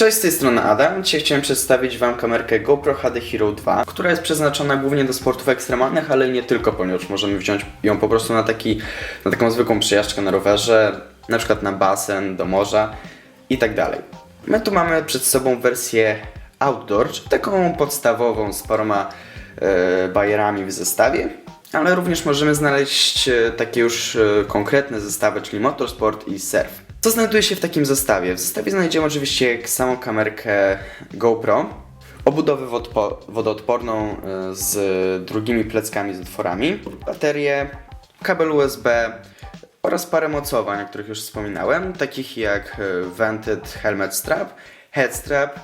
Cześć, z tej strony Adam. Dzisiaj chciałem przedstawić Wam kamerkę GoPro HD Hero 2, która jest przeznaczona głównie do sportów ekstremalnych, ale nie tylko, ponieważ możemy wziąć ją po prostu na, taki, na taką zwykłą przejażdżkę na rowerze, na przykład na basen, do morza i tak dalej. My tu mamy przed sobą wersję outdoor, taką podstawową z paroma e, bajerami w zestawie, ale również możemy znaleźć e, takie już e, konkretne zestawy, czyli motorsport i surf. Co znajduje się w takim zestawie? W zestawie znajdziemy oczywiście samą kamerkę GoPro, obudowę wodoodporną e, z drugimi pleckami z otworami, baterię, kabel USB oraz parę mocowań, o których już wspominałem, takich jak e, Vented Helmet Strap, Head Strap,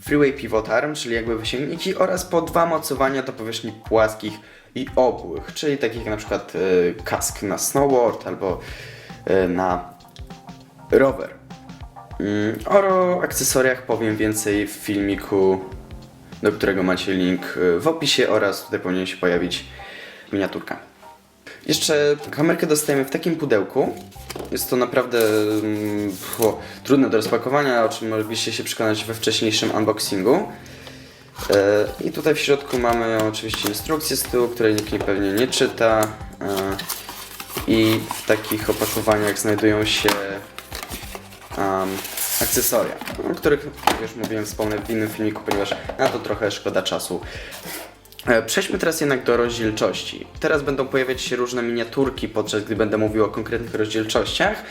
Freeway Pivot Arm, czyli jakby wysięgniki oraz po dwa mocowania do powierzchni płaskich i obłych, czyli takich jak na przykład e, kask na snowboard albo na rower. Mm, O akcesoriach powiem więcej w filmiku, do którego macie link y, w opisie oraz tutaj powinien się pojawić miniaturka. Jeszcze kamerkę dostajemy w takim pudełku. Jest to naprawdę mm, trudne do rozpakowania, o czym mogliście się przekonać we wcześniejszym unboxingu. E, I tutaj w środku mamy oczywiście instrukcję z tyłu, której nikt nie pewnie nie czyta. E, I w takich opakowaniach znajdują się um, akcesoria, o których jak już mówiłem, wspomnę w innym filmiku, ponieważ na to trochę szkoda czasu. E, Przejdźmy teraz jednak do rozdzielczości. Teraz będą pojawiać się różne miniaturki, podczas gdy będę mówił o konkretnych rozdzielczościach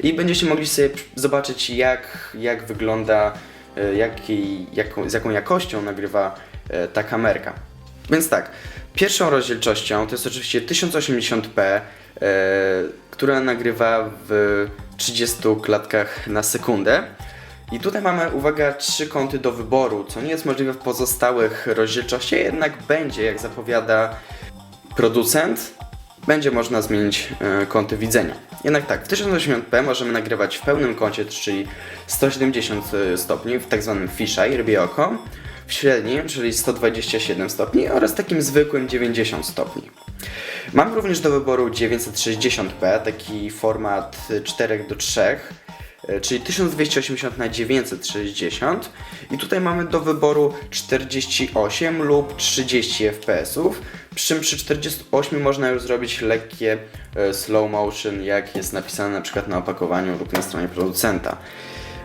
i będziecie mogli sobie zobaczyć jak, jak wygląda, e, jaki, jaką, z jaką jakością nagrywa e, ta kamerka. Więc tak, pierwszą rozdzielczością to jest oczywiście 1080p, e, która nagrywa w 30 klatkach na sekundę. I tutaj mamy, uwaga, trzy kąty do wyboru, co nie jest możliwe w pozostałych rozdzielczościach, jednak będzie, jak zapowiada producent, będzie można zmienić e, kąty widzenia. Jednak tak, w 1080p możemy nagrywać w pełnym kącie, czyli 170 stopni, w tak zwanym fisheye, rybie oko, w średnim, czyli 127 stopni oraz takim zwykłym 90 stopni. Mamy również do wyboru 960p, taki format 4 do 3, e, czyli 1280 na 960 i tutaj mamy do wyboru 48 lub 30 fps. Przy czym przy 48 można już zrobić lekkie e, slow motion, jak jest napisane na przykład na opakowaniu lub na stronie producenta.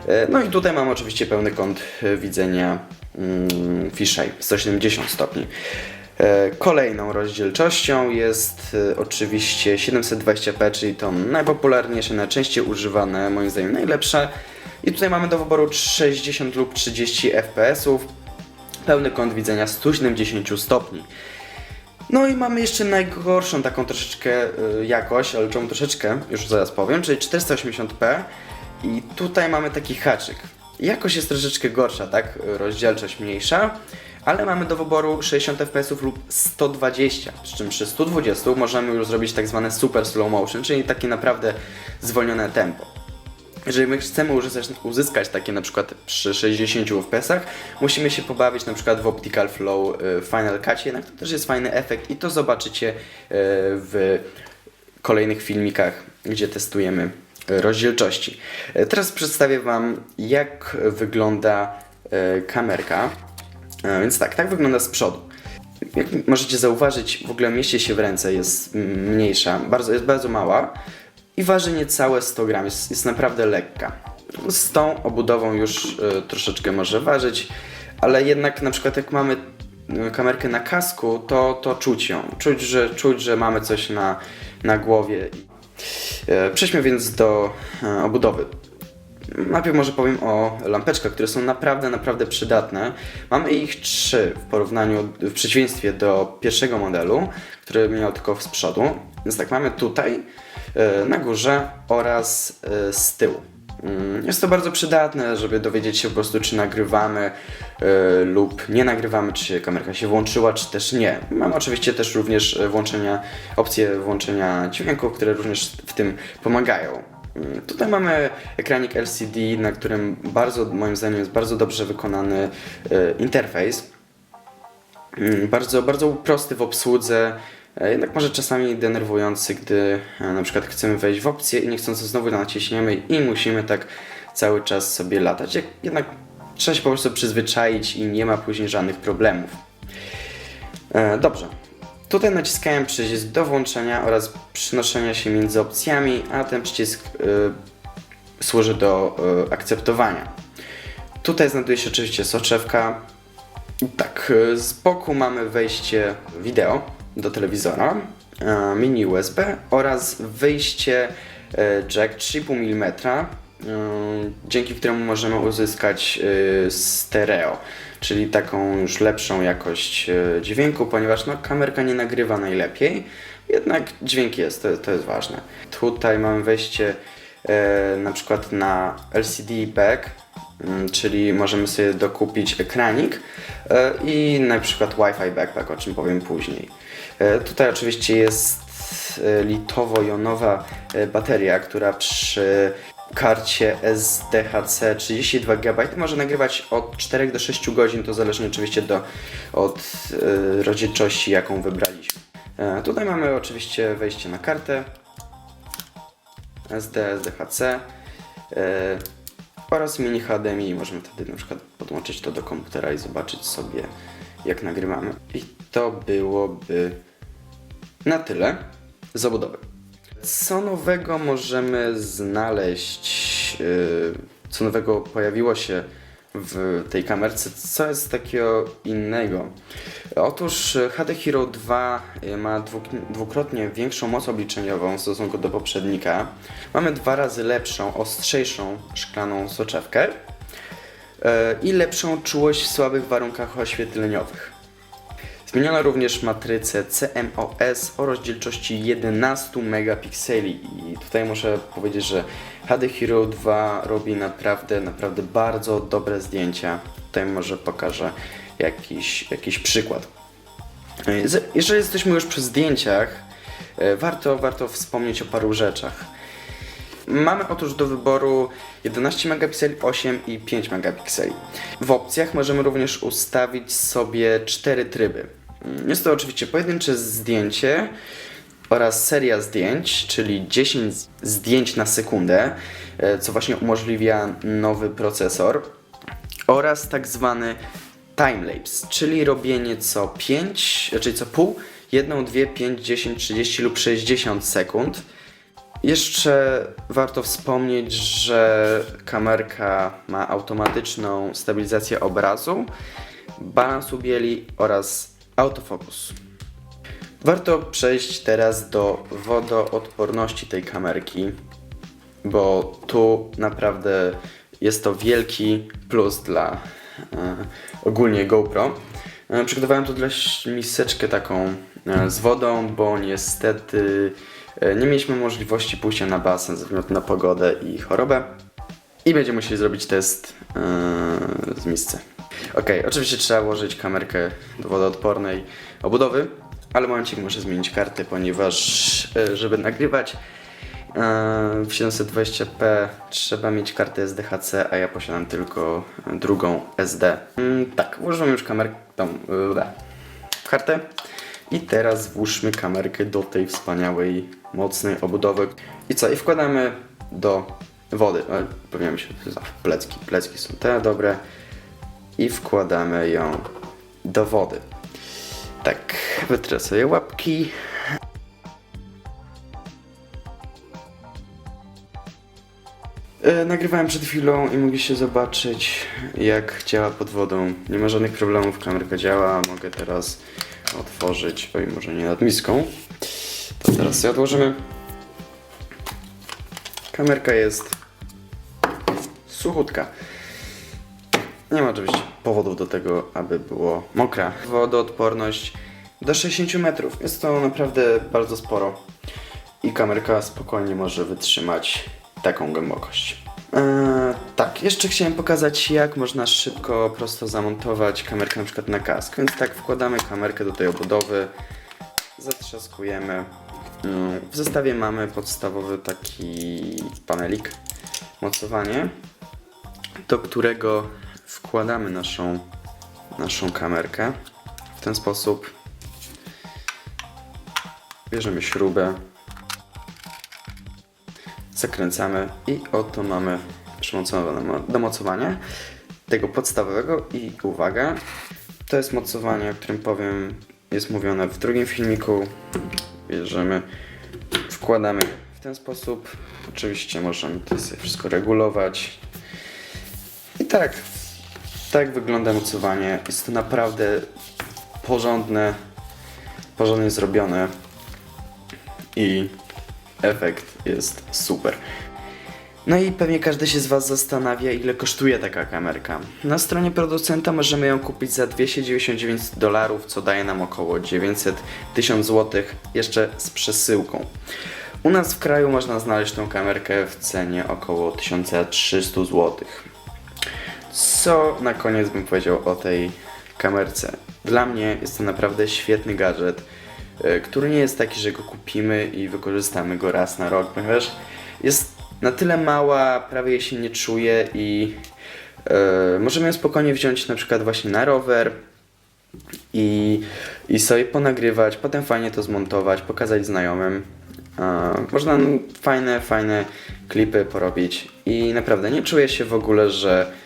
E, No i tutaj mamy oczywiście pełny kąt e, widzenia mm, fisheye 170 stopni. E, Kolejną rozdzielczością jest oczywiście 720p, czyli to najpopularniejsze, najczęściej używane, moim zdaniem najlepsze. I tutaj mamy do wyboru 60 lub 30 fps, pełny kąt widzenia 170 stopni. No i mamy jeszcze najgorszą taką troszeczkę jakość, ale czemu troszeczkę, już zaraz powiem, czyli 480p i tutaj mamy taki haczyk. Jakość jest troszeczkę gorsza, tak? Rozdzielczość mniejsza, ale mamy do wyboru 60 fps lub 120, przy czym przy 120 możemy już zrobić tak zwane super slow motion, czyli takie naprawdę zwolnione tempo. Jeżeli my chcemy uzyskać, takie na przykład przy 60 fps, musimy się pobawić na przykład w Optical Flow y, w Final Cutie, jednak to też jest fajny efekt i to zobaczycie y, w kolejnych filmikach, gdzie testujemy y, rozdzielczości. Y, Teraz przedstawię Wam jak wygląda y, kamerka. Y, Więc tak, tak wygląda z przodu. Jak możecie zauważyć, w ogóle mieści się w ręce, jest mniejsza, bardzo, jest bardzo mała i waży niecałe 100 gram, jest, jest naprawdę lekka. Z tą obudową już y, troszeczkę może ważyć, ale jednak na przykład jak mamy kamerkę na kasku, to, to czuć ją. Czuć, że, czuć, że mamy coś na, na głowie. E, Przejdźmy więc do e, obudowy. Najpierw może powiem o lampeczkach, które są naprawdę, naprawdę przydatne. Mamy ich trzy w porównaniu, w przeciwieństwie do pierwszego modelu, który miał tylko z przodu. Więc tak, mamy tutaj, e, na górze oraz z tyłu. Mm, Jest to bardzo przydatne, żeby dowiedzieć się po prostu, czy nagrywamy e, lub nie nagrywamy, czy kamerka się włączyła, czy też nie. Mamy oczywiście też również e, włączenia, opcje włączenia dźwięków, które również w tym pomagają. Mm, Tutaj mamy ekranik LCD, na którym bardzo, moim zdaniem, jest bardzo dobrze wykonany e, interfejs. Mm, Bardzo, bardzo prosty w obsłudze, jednak może czasami denerwujący, gdy na przykład chcemy wejść w opcję i niechcący znowu naciśniemy i musimy tak cały czas sobie latać. Jednak Trzeba się po prostu przyzwyczaić i nie ma później żadnych problemów. E, dobrze. Tutaj naciskałem przycisk do włączenia oraz przenoszenia się między opcjami, a ten przycisk y, służy do y, akceptowania. Tutaj znajduje się oczywiście soczewka. Tak, y, z boku mamy wejście wideo do telewizora, mini USB oraz wyjście jack 3,5 mm, dzięki któremu możemy uzyskać y, stereo, czyli taką już lepszą jakość y, dźwięku, ponieważ no, kamerka nie nagrywa najlepiej, jednak dźwięk jest, to, to jest ważne. Tutaj mamy wejście na przykład na LCD back, mm, czyli możemy sobie dokupić ekranik i na przykład Wi-Fi backpack, o czym powiem później. Tutaj oczywiście jest litowo-jonowa bateria, która przy karcie SDHC 32 GB może nagrywać od 4 do 6 godzin, to zależnie oczywiście do, od e, rozdzielczości, jaką wybraliśmy. E, tutaj mamy oczywiście wejście na kartę SD, SDHC e, oraz mini HDMI. Możemy wtedy na przykład podłączyć to do komputera i zobaczyć sobie jak nagrywamy. I to byłoby na tyle z obudowy. Co nowego możemy znaleźć? yy, Co nowego pojawiło się w tej kamerce? Co jest takiego innego? Otóż y, HD Hero 2 y, ma dwuk- dwukrotnie większą moc obliczeniową w stosunku do poprzednika. Mamy dwa razy lepszą, ostrzejszą szklaną soczewkę y, i lepszą czułość w słabych warunkach oświetleniowych. Zmieniono również matrycę CMOS o rozdzielczości 11 megapikseli i tutaj muszę powiedzieć, że HD Hero 2 robi naprawdę, naprawdę bardzo dobre zdjęcia. Tutaj może pokażę jakiś, jakiś przykład. Jeżeli jesteśmy już przy zdjęciach, e, warto, warto wspomnieć o paru rzeczach. Mamy otóż do wyboru 11 megapikseli, 8 i 5 megapikseli. W opcjach możemy również ustawić sobie cztery tryby. Jest to oczywiście pojedyncze zdjęcie oraz seria zdjęć, czyli 10 zdjęć na sekundę, e, co właśnie umożliwia nowy procesor oraz tak zwany timelapse, czyli robienie co 5, czyli co pół, 1, 2, 5, 10, 30 lub 60 sekund. Jeszcze warto wspomnieć, że kamerka ma automatyczną stabilizację obrazu, balans bieli oraz autofokus. Warto przejść teraz do wodoodporności tej kamerki, bo tu naprawdę jest to wielki plus dla e, ogólnie GoPro. E, przygotowałem tu dla miseczkę taką e, z wodą, bo niestety e, nie mieliśmy możliwości pójścia na basen ze względu na pogodę i chorobę. I będziemy musieli zrobić test e, z misce. Ok, oczywiście trzeba włożyć kamerkę do wodoodpornej obudowy, ale momencik muszę zmienić kartę, ponieważ e, żeby nagrywać e, w 720p trzeba mieć kartę SDHC, a ja posiadam tylko drugą SD. Mm, tak, włożyłem już kamerkę, tą e, kartę i teraz włóżmy kamerkę do tej wspaniałej, mocnej obudowy. I co? I wkładamy do wody. Powinienem się, za, plecki, plecki są te dobre. I wkładamy ją do wody. Tak, wytrę sobie łapki. E, Nagrywałem przed chwilą i mogliście zobaczyć jak działa pod wodą. Nie ma żadnych problemów, kamerka działa. Mogę teraz otworzyć, oj może nie nad miską. To teraz sobie odłożymy. Kamerka jest suchutka. Nie ma oczywiście powodów do tego, aby było mokra. Wodoodporność do 60 metrów. Jest to naprawdę bardzo sporo. I kamerka spokojnie może wytrzymać taką głębokość. Eee, tak, jeszcze chciałem pokazać, jak można szybko, prosto zamontować kamerkę na przykład na kask. Więc tak, wkładamy kamerkę do tej obudowy, zatrzaskujemy. W zestawie mamy podstawowy taki panelik, mocowanie do którego wkładamy naszą, naszą kamerkę. W ten sposób bierzemy śrubę, zakręcamy i oto mamy przymocowane mo- do mocowania. tego podstawowego i uwaga, to jest mocowanie, o którym powiem, jest mówione w drugim filmiku. Bierzemy, wkładamy w ten sposób. Oczywiście możemy to sobie wszystko regulować. I tak, tak wygląda mocowanie. Jest to naprawdę porządne, porządnie zrobione i efekt jest super. No i pewnie każdy się z Was zastanawia, ile kosztuje taka kamerka. Na stronie producenta możemy ją kupić za 299 dolarów, co daje nam około 900 1000 zł, jeszcze z przesyłką. U nas w kraju można znaleźć tą kamerkę w cenie około 1300 zł. Co na koniec bym powiedział o tej kamerce? Dla mnie jest to naprawdę świetny gadżet, e, który nie jest taki, że go kupimy i wykorzystamy go raz na rok, ponieważ jest na tyle mała, prawie jej się nie czuje i e, możemy ją spokojnie wziąć na przykład właśnie na rower i, i sobie ponagrywać, potem fajnie to zmontować, pokazać znajomym. E, można fajne, fajne klipy porobić i naprawdę nie czuję się w ogóle, że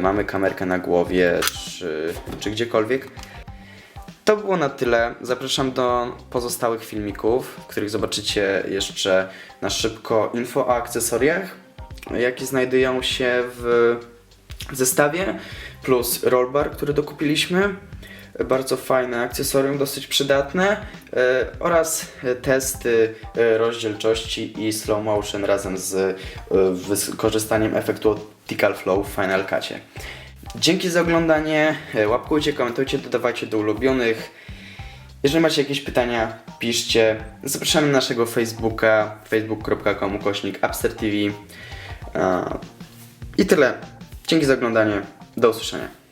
mamy kamerkę na głowie czy, czy gdziekolwiek. To było na tyle. Zapraszam do pozostałych filmików, w których zobaczycie jeszcze na szybko info o akcesoriach, jakie znajdują się w zestawie, plus rollbar, który dokupiliśmy. Bardzo fajne akcesorium, dosyć przydatne e, oraz testy e, rozdzielczości i slow motion razem z e, wykorzystaniem efektu Optical Flow w Final Cutie. Dzięki za oglądanie, łapkujcie, komentujcie, dodawajcie do ulubionych. Jeżeli macie jakieś pytania, piszcie. Zapraszamy na naszego Facebooka, facebook.com kośnik TV. I tyle. Dzięki za oglądanie. Do usłyszenia.